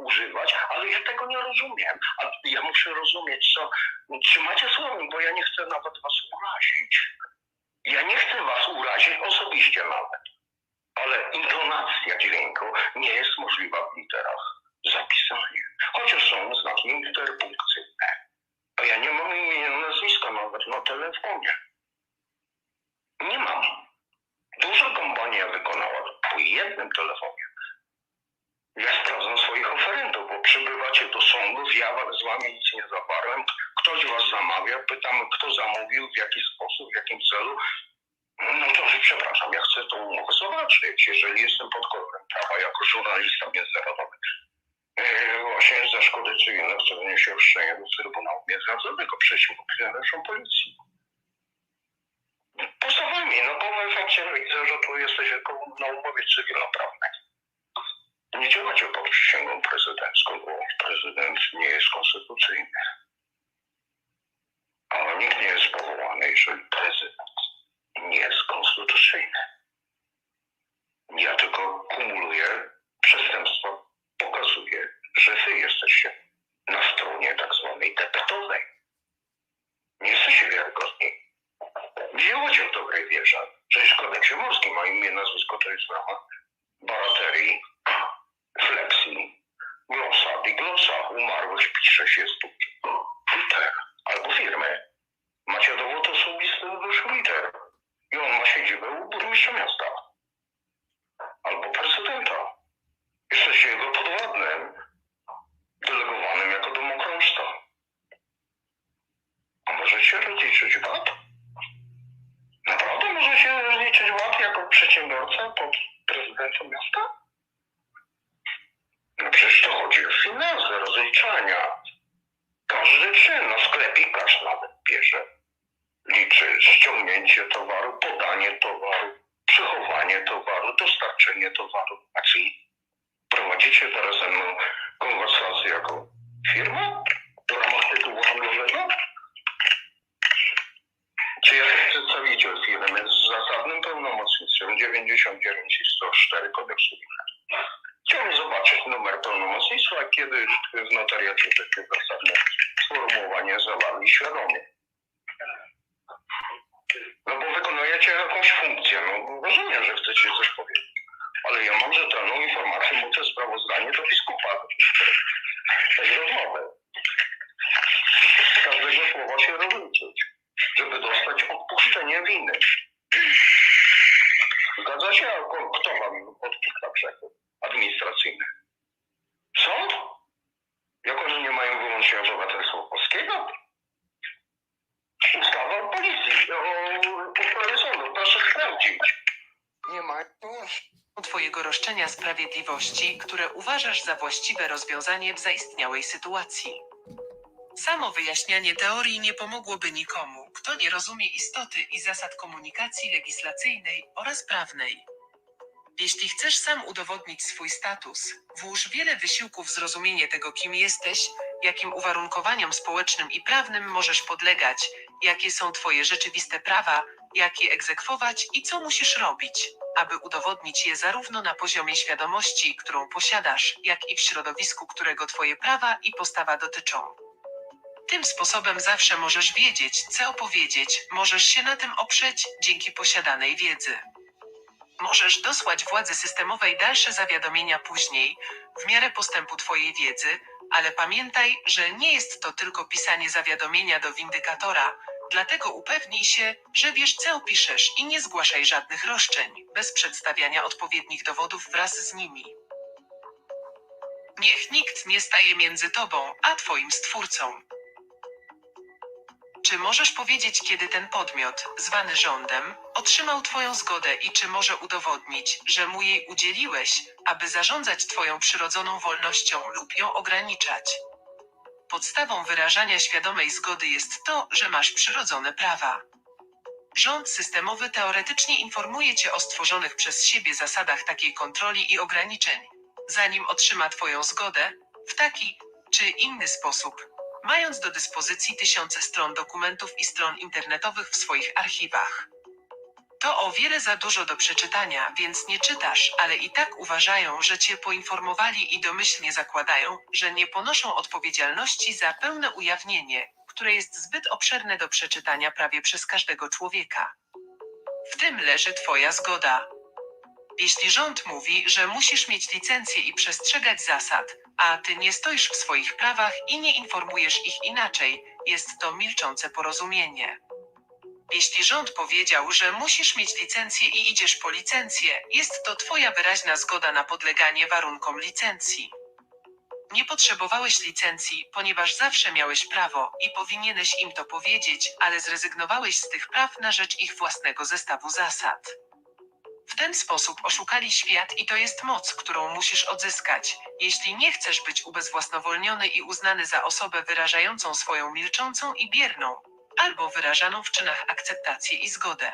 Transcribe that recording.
używać, ale ja tego nie rozumiem. A ja muszę rozumieć, co. Trzymajcie słowo, bo ja nie chcę nawet was urazić. Ja nie chcę was urazić osobiście nawet. Ale intonacja dźwięku nie jest możliwa w literach. Zapisanie. Chociaż są znaki interpunkcyjne. A ja nie mam imienia, nazwiska nawet na telefonie. Nie mam. Duża kompania wykonała po jednym telefonie. Ja sprawdzam swoich oferentów, bo przybywacie do sądów, ja wa- z wami nic nie zawarłem. Ktoś was zamawia, pytamy, kto zamówił, w jaki sposób, w jakim celu. No to przepraszam, ja chcę tą umowę zobaczyć, jeżeli jestem pod korem prawa jako żurnalista międzynarodowy. Yy, właśnie za szkody cywilne chcę wnieść orzeczenie do Trybunału Międzynarodowego przeciwko funkcjonariuszom policji. Posłuchaj no bo w efekcie widzę, że tu jesteś jako na umowie cywilnoprawnej. Nie działacie pod przysięgą prezydencką, bo prezydent nie jest konstytucyjny. Ale nikt nie jest powołany, jeżeli prezydent nie jest konstytucyjny. Ja tylko kumuluję przestępstwa, pokazuję, że wy jesteście na stronie tak zwanej debetowej. Nie jesteście wiarygodni. Wzięłocie w dobrej wierze. Przecież w kodeksie morskim ma imię, nazwisko to jest w ramach baraterii, flexi, glosa, diglosa, umarłych pisze się tu przedsiębiorca pod prezydentem miasta? No przecież to chodzi o finanse, rozliczania. Każdy czyn, no sklepikarz nawet bierze. Liczy ściągnięcie towaru, podanie towaru, przechowanie towaru, dostarczenie towaru. A czyli prowadzicie teraz ze mną konwersację jako firma w ramach tytułu handlowego? Czy ja jestem przedstawiciel firmy z zasadnym pełnomocnictwem 99 i 104 kodeksu wina? Chciałbym zobaczyć numer pełnomocnictwa, kiedy w notariacie takie zasadne sformułowanie zawarli świadomie. No bo wykonujecie jakąś funkcję, no rozumiem, że chcecie coś powiedzieć. Ale ja mam rzetelną informację, bo to sprawozdanie do biskupa tej rozmowy. Z każdego słowa się rozliczyć, żeby dostać odpuszczenie winy. Zgadza się? A kto wam odpuszcza grzechy administracyjne? Sąd? Jak oni nie mają wyłącznie obywatelstwa polskiego? Ustawa o policji, o uchwale sądu, proszę sprawdzić. Nie ma. Twojego roszczenia sprawiedliwości, które uważasz za właściwe rozwiązanie w zaistniałej sytuacji. Samo wyjaśnianie teorii nie pomogłoby nikomu, kto nie rozumie istoty i zasad komunikacji legislacyjnej oraz prawnej. Jeśli chcesz sam udowodnić swój status, włóż wiele wysiłków w zrozumienie tego, kim jesteś, jakim uwarunkowaniom społecznym i prawnym możesz podlegać, jakie są Twoje rzeczywiste prawa, jak je egzekwować i co musisz robić, aby udowodnić je zarówno na poziomie świadomości, którą posiadasz, jak i w środowisku, którego Twoje prawa i postawa dotyczą. Tym sposobem zawsze możesz wiedzieć, co opowiedzieć, możesz się na tym oprzeć dzięki posiadanej wiedzy. Możesz dosłać władzy systemowej dalsze zawiadomienia później, w miarę postępu Twojej wiedzy, ale pamiętaj, że nie jest to tylko pisanie zawiadomienia do windykatora, dlatego upewnij się, że wiesz, co opiszesz i nie zgłaszaj żadnych roszczeń, bez przedstawiania odpowiednich dowodów wraz z nimi. Niech nikt nie staje między Tobą a Twoim Stwórcą. Czy możesz powiedzieć, kiedy ten podmiot, zwany rządem, otrzymał Twoją zgodę i czy może udowodnić, że mu jej udzieliłeś, aby zarządzać Twoją przyrodzoną wolnością lub ją ograniczać? Podstawą wyrażania świadomej zgody jest to, że masz przyrodzone prawa. Rząd systemowy teoretycznie informuje Cię o stworzonych przez siebie zasadach takiej kontroli i ograniczeń, zanim otrzyma Twoją zgodę, w taki czy inny sposób mając do dyspozycji tysiące stron dokumentów i stron internetowych w swoich archiwach. To o wiele za dużo do przeczytania, więc nie czytasz, ale i tak uważają, że cię poinformowali i domyślnie zakładają, że nie ponoszą odpowiedzialności za pełne ujawnienie, które jest zbyt obszerne do przeczytania prawie przez każdego człowieka. W tym leży Twoja zgoda. Jeśli rząd mówi, że musisz mieć licencję i przestrzegać zasad, a ty nie stoisz w swoich prawach i nie informujesz ich inaczej, jest to milczące porozumienie. Jeśli rząd powiedział, że musisz mieć licencję i idziesz po licencję, jest to Twoja wyraźna zgoda na podleganie warunkom licencji. Nie potrzebowałeś licencji, ponieważ zawsze miałeś prawo i powinieneś im to powiedzieć, ale zrezygnowałeś z tych praw na rzecz ich własnego zestawu zasad. Ten sposób oszukali świat i to jest moc, którą musisz odzyskać, jeśli nie chcesz być ubezwłasnowolniony i uznany za osobę wyrażającą swoją milczącą i bierną, albo wyrażaną w czynach akceptację i zgodę.